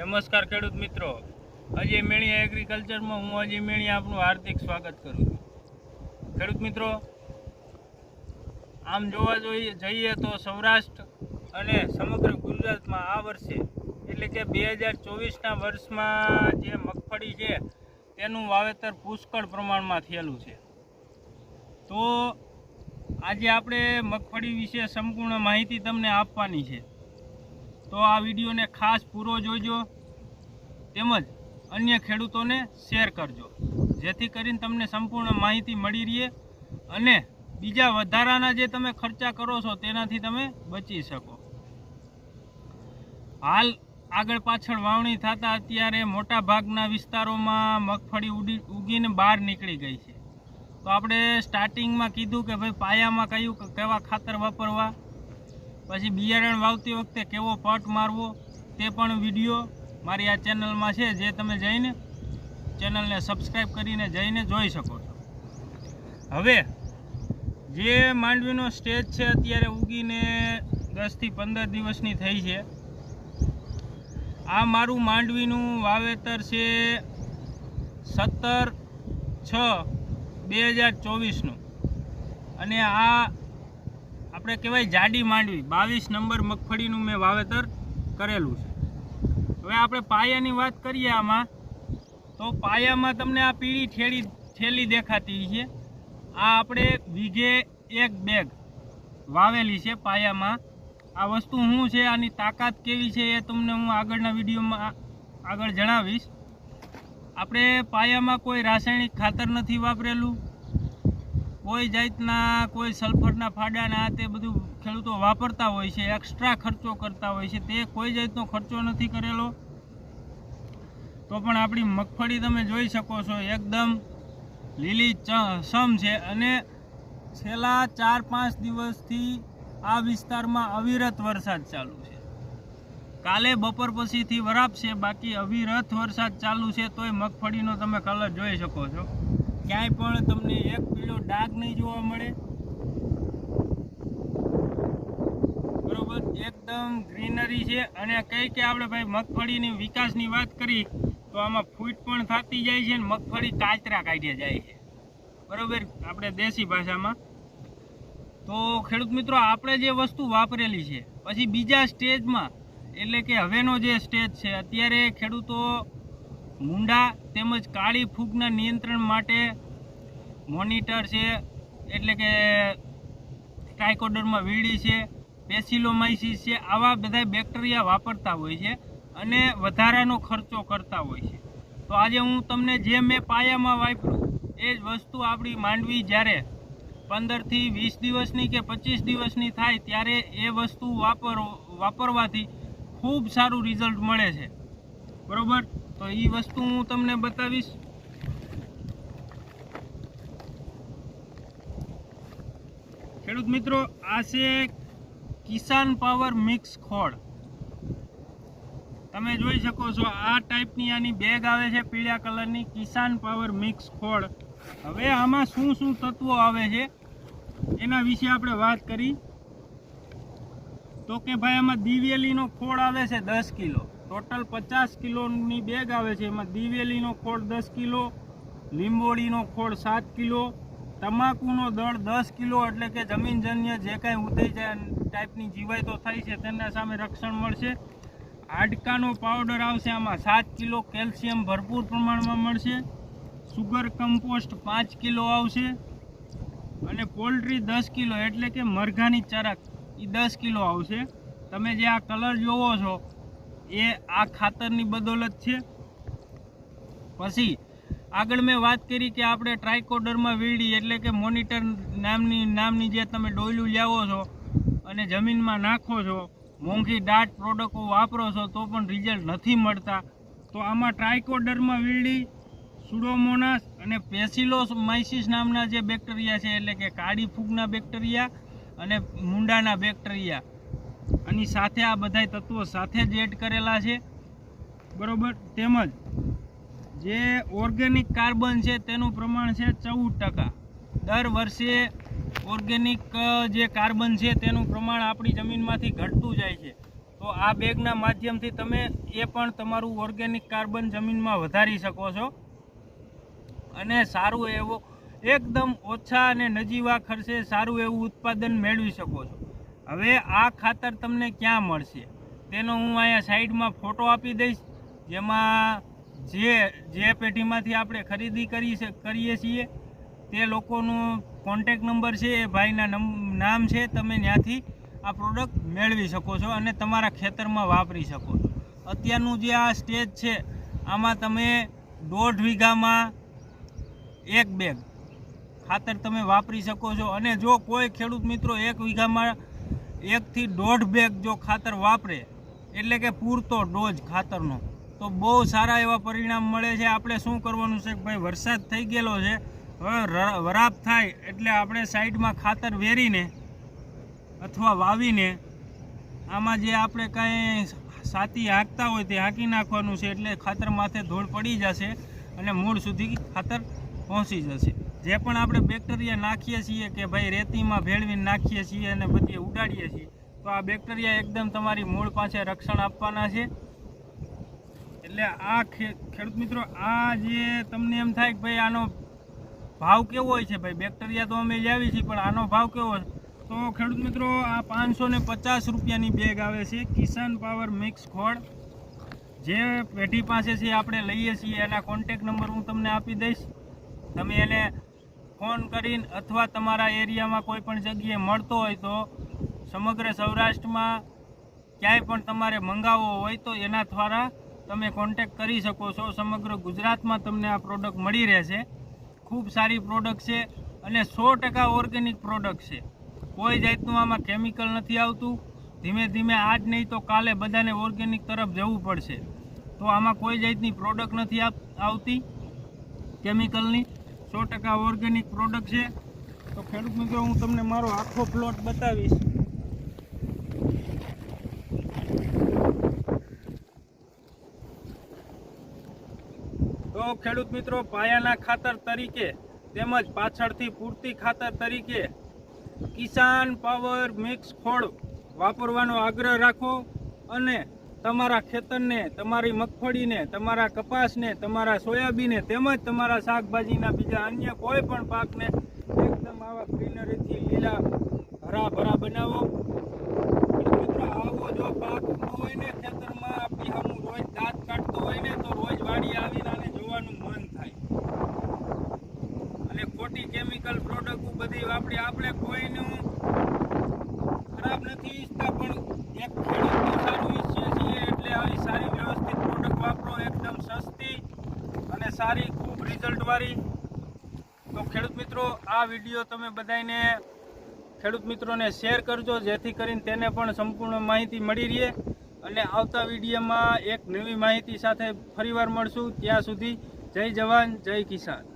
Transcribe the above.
નમસ્કાર ખેડૂત મિત્રો. અજય મેળિયા એગ્રીકલ્ચરમાં હું અજય મેળિયા આપનું હાર્દિક સ્વાગત કરું છું. ખેડૂત મિત્રો, આમ જોવા જોઈએ જઈએ તો સૌરાષ્ટ્ર અને સમગ્ર ગુજરાતમાં આ વર્ષે, એટલે કે બે હજાર ચોવીસના વર્ષમાં જે મગફળી છે, તેનું વાવેતર પુષ્કળ પ્રમાણમાં થયેલું છે. તો આજે આપણે મગફળી વિશે સંપૂર્ણ માહિતી તમને આપવાની છે. તો આ વિડીયોને ખાસ પૂરો જોજો. તેમજ અન્ય ખેડૂતોને શેર કરજો. જેથી કરીને તમને સંપૂર્ણ માહિતી મળી રહે અને બીજા વધારાના જે તમે ખર્ચા કરો છો તેનાથી તમે બચી શકો. હાલ આગળ પાછળ વાવણી થતાં અત્યારે મોટા ભાગના વિસ્તારોમાં મગફળી ઉડી ઉગીને બહાર નીકળી ગઈ છે. તો આપણે સ્ટાર્ટિંગમાં કીધું કે ભાઈ પાયામાં કયું કેવા ખાતર વાપરવા? પછી બિયારણ વાવતી વખતે કેવો પટ મારવો તે પણ વીડિયો મારી આ ચેનલમાં છે, જે તમે જઈને ચેનલને સબસ્ક્રાઈબ કરીને જઈને જોઈ શકો છો. હવે, જે માંડવીનો સ્ટેજ છે, અત્યારે ઉગીને દસથી પંદર દિવસની થઈ છે. આ મારું માંડવીનું વાવેતર છે સત્તર છ બે હજાર ચોવીસનું. અને આ આપણે કહેવાય જાડી માંડવી. બાવીસ નંબર મગફળીનું મેં વાવેતર કરેલું છે. હવે આપણે પાયાની વાત કરીએ આમાં, તો પાયામાં તમને આ પીળી ઠેલી ઠેલી દેખાતી છે. આ આપણે વીઘે એક બેગ વાવેલી છે પાયામાં. આ વસ્તુ શું છે? આની તાકાત કેવી છે એ તમને હું આગળના વિડીયોમાં આગળ જણાવીશ. આપણે પાયામાં કોઈ રાસાયણિક ખાતર નથી વાપરેલું. કોઈ જાતના, કોઈ સલ્ફરના ફાડાના તે બધું ખેડૂતો વાપરતા હોય છે એક્સ્ટ્રા ખર્ચો કરતા હોય છે, તે કોઈ જાતનો ખર્ચો નથી કરેલો. તો પણ આપણી મગફળી તમે જોઈ શકો છો, એકદમ લીલી સમ છે અને છેલ્લા ચાર પાંચ દિવસથી આ વિસ્તારમાં અવિરત વરસાદ ચાલુ છે. કાલે બપોર પછીથી વરાપશે, બાકી અવિરત વરસાદ ચાલુ છે, તોય મગફળીનો તમે કલર જોઈ શકો છો. ક્યાંય પણ તમને એક પીળો ડાઘ નહીં જોવા મળે. બરોબર? એકદમ ગ્રીનરી છે અને કઈ કે આપણે ભાઈ મગફળીની વિકાસની વાત કરી, તો આમાં ફૂટ પણ થતી જાય છે અને મગફળી કાચરા કાઢ્યા જાય છે. બરોબર? આપણે દેશી ભાષામાં. તો ખેડૂત મિત્રો, આપણે જે વસ્તુ વાપરેલી છે, પછી બીજા સ્ટેજમાં, એટલે કે હવેનો જે સ્ટેજ છે, અત્યારે ખેડૂતો મુંડા તેમજ કાળી ફૂગના નિયંત્રણ માટે મોનિટર છે, એટલે કે ટ્રાયકોડરમાં વીડી છે પેસિલોમાઇસિસ છે, આવા બધા બેક્ટેરિયા વાપરતા હોય છે અને વધારાનો ખર્ચો કરતા હોય છે. તો આજે હું તમને જે મેં પાયામાં વાપર્યું એ જ વસ્તુ આપણી માંડવી જ્યારે પંદરથી વીસ દિવસની કે પચીસ દિવસની થાય ત્યારે એ વસ્તુ વાપરો, વાપરવાથી ખૂબ સારું રિઝલ્ટ મળે છે. બરોબર? તો એ વસ્તુ હું તમને બતાવીશ. ખેડૂત મિત્રો, આ છે કિસાન પાવર મિક્સ ખોળ. તમે જોઈ શકો છો, આ ટાઈપની આની બેગ આવે છે પીળા કલરની, કિસાન પાવર મિક્સ ખોળ. હવે આમાં શું શું તત્વો આવે છે, એના વિશે આપણે વાત કરી. તો કે ભાઈ, આમાં દિવેલીનો ખોળ આવે છે દસ કિલો. ટોટલ પચાસ કિલોની બેગ આવે છે. એમાં દિવેલીનો ખોળ દસ કિલો, લીંબોળીનો ખોળ સાત કિલો, તમાકુનો દળ દસ કિલો, એટલે કે જમીનજન્ય જે કાંઈ ઉદય જાય ટાઈપની જીવાય તો થાય છે, તેના સામે રક્ષણ મળશે. હાડકાનો પાવડર આવશે આમાં સાત કિલો કેલ્શિયમ ભરપૂર પ્રમાણમાં મળશે. સુગર કમ્પોસ્ટ પાંચ કિલો આવશે. અને પોલ્ટ્રી દસ કિલો, એટલે કે મરઘાની ચરક એ દસ કિલો આવશે. તમે જે આ કલર જોવો છો એ આ ખાતરની બદોલત છે. પછી આગળ મેં વાત કરી કે આપણે ટ્રાયકોડરમાં વીડી એટલે કે મોનિટર નામની નામની જે તમે ડોયલું લાવો છો અને જમીનમાં નાખો છો, મોંઘી ડાટ પ્રોડક્ટો વાપરો છો, તો પણ રિઝલ્ટ નથી મળતા. તો આમાં ટ્રાયકોડરમાં વીડી, સુડોમોનાસ અને પેસિલોમાઇસિસ નામના જે બેક્ટેરિયા છે, એટલે કે કાળી ફૂગના બેક્ટેરિયા અને મુંડાના બેક્ટેરિયા. આની સાથે આ બધા તત્વો સાથે જ એડ કરેલા છે. બરાબર? તેમજ જે ઓર્ગેનિક કાર્બન છે તેનું પ્રમાણ છે ચૌદ ટકા. દર વર્ષે ઓર્ગેનિક જે કાર્બન છે તેનું પ્રમાણ આપણી જમીનમાંથી ઘટતું જાય છે. તો આ બેગના માધ્યમથી તમે એ પણ તમારું ઓર્ગેનિક કાર્બન જમીનમાં વધારી શકો છો. અને સારું એવો, એકદમ ઓછા અને નજીવા ખર્ચે સારું એવું ઉત્પાદન મેળવી શકો છો. હવે આ ખાતર તમને ક્યાં મળશે? તેનો હું અહીંયા સાઈડમાં ફોટો આપી દઈશ, જેમાં જે જે પેઢીમાંથી આપણે ખરીદી કરી કરીએ છીએ, તે લોકોનું કોન્ટેક નંબર છે, એ ભાઈના નામ છે, તમે ત્યાંથી આ પ્રોડક્ટ મેળવી શકો છો અને તમારા ખેતરમાં વાપરી શકો છો. અત્યારનું જે આ સ્ટેજ છે, આમાં તમે દોઢ વીઘામાં એક બેગ ખાતર તમે વાપરી શકો છો અને જો કોઈ ખેડૂત મિત્રો એક વીઘામાં એકથી દોઢ બેગ જો ખાતર વાપરે, એટલે કે પૂરતો ડોઝ ખાતરનો, તો બહુ સારા એવા પરિણામ મળે છે. આપણે શું કરવાનું છે ભાઈ, વરસાદ થઈ ગયેલો છે, હવે વરાપ થાય એટલે આપણે સાઈડમાં ખાતર વેરીને અથવા વાવીને આમાં જે આપણે કાંઈ સાતી હાંકતા હોય તે હાંકી નાખવાનું છે, એટલે ખાતર માથે ધૂળ પડી જશે અને મૂળ સુધી ખાતર પહોંચી જશે. જે પણ આપણે બેક્ટેરિયા નાખીએ છીએ કે ભાઈ રેતીમાં ભેળવીને નાખીએ છીએ અને બધી ઉડાડીએ છીએ, તો આ બેક્ટેરિયા એકદમ તમારી મૂળ પાસે રક્ષણ આપવાના છે. એટલે આ ખેડૂત મિત્રો, આ જે તમને એમ થાય કે ભાઈ આનો ભાવ કેવો હોય છે? ભાઈ બેક્ટેરિયા તો અમે લાવી છીએ, પણ આનો ભાવ કેવો છે? તો ખેડૂત મિત્રો, આ પાંચસો ને પચાસ રૂપિયાની બેગ આવે છે, કિસાન પાવર મિક્સ ખોળ. જે પેઢી પાસેથી આપણે લઈએ છીએ, એના કોન્ટેક નંબર હું તમને આપી દઈશ. તમે એને ફોન કરીને અથવા તમારા એરિયામાં કોઈ પણ જગ્યાએ મળતો હોય તો સમગ્ર સૌરાષ્ટ્રમાં ક્યાંય પણ તમારે મંગાવવો હોય તો એના દ્વારા તમે કોન્ટેક કરી શકો છો. સમગ્ર ગુજરાતમાં તમને આ પ્રોડક્ટ મળી રહેશે. ખૂબ સારી પ્રોડક્ટ છે અને સો ટકા ઓર્ગેનિક પ્રોડક્ટ છે. કોઈ જાતનું આમાં કેમિકલ નથી આવતું. ધીમે ધીમે આજ નહીં તો કાલે બધાને ઓર્ગેનિક તરફ જવું પડશે. તો આમાં કોઈ જાતની પ્રોડક્ટ નથી આવતી કેમિકલની સો ટકા ઓર્ગેનિક પ્રોડક્ટ છે. તો ખેડૂત મિત્રો, હું તમને મારો આખો પ્લોટ બતાવીશ. તો ખેડૂત મિત્રો, પાયાના ખાતર તરીકે તેમજ પાછળથી પૂરતી ખાતર તરીકે કિસાન પાવર મિક્સ ખોળ વાપરવાનો આગ્રહ રાખો અને તમારા ખેતરને, તમારી મગફળીને, તમારા કપાસને, તમારા સોયાબીનને તેમજ તમારા શાકભાજીના બીજા અન્ય કોઈ પણ પાકને એકદમ આવા ગ્રીનરીથી લીલા હરા ભરા બનાવો મિત્રો, આવો જો પાક હોય ને ખેતરમાં આપણી સામું રોજ દાંત કાઢતો હોય ને તો રોજ વાડી આવીને આને જોવાનું મન થાય. અને ખોટી કેમિકલ પ્રોડક્ટ બધી વાપરી આપણે કોઈનું ખરાબ નથી ઈચ્છતા, પણ એક ખેડૂત સારું ઈચ્છીએ એટલે આવી સારી વ્યવસ્થિત પ્રોડક્ટ વાપરો, એકદમ સસ્તી અને સારી ખૂબ રિઝલ્ટવાળી તો ખેડૂત મિત્રો, આ વીડિયો તમે બધાને ખેડૂત મિત્રોને શેર કરજો, જેથી કરીને તેને પણ સંપૂર્ણ માહિતી મળી રહે અને આવતા વિડીયોમાં એક નવી માહિતી સાથે ફરીવાર મળશું. ત્યાં સુધી જય જવાન, જય કિસાન.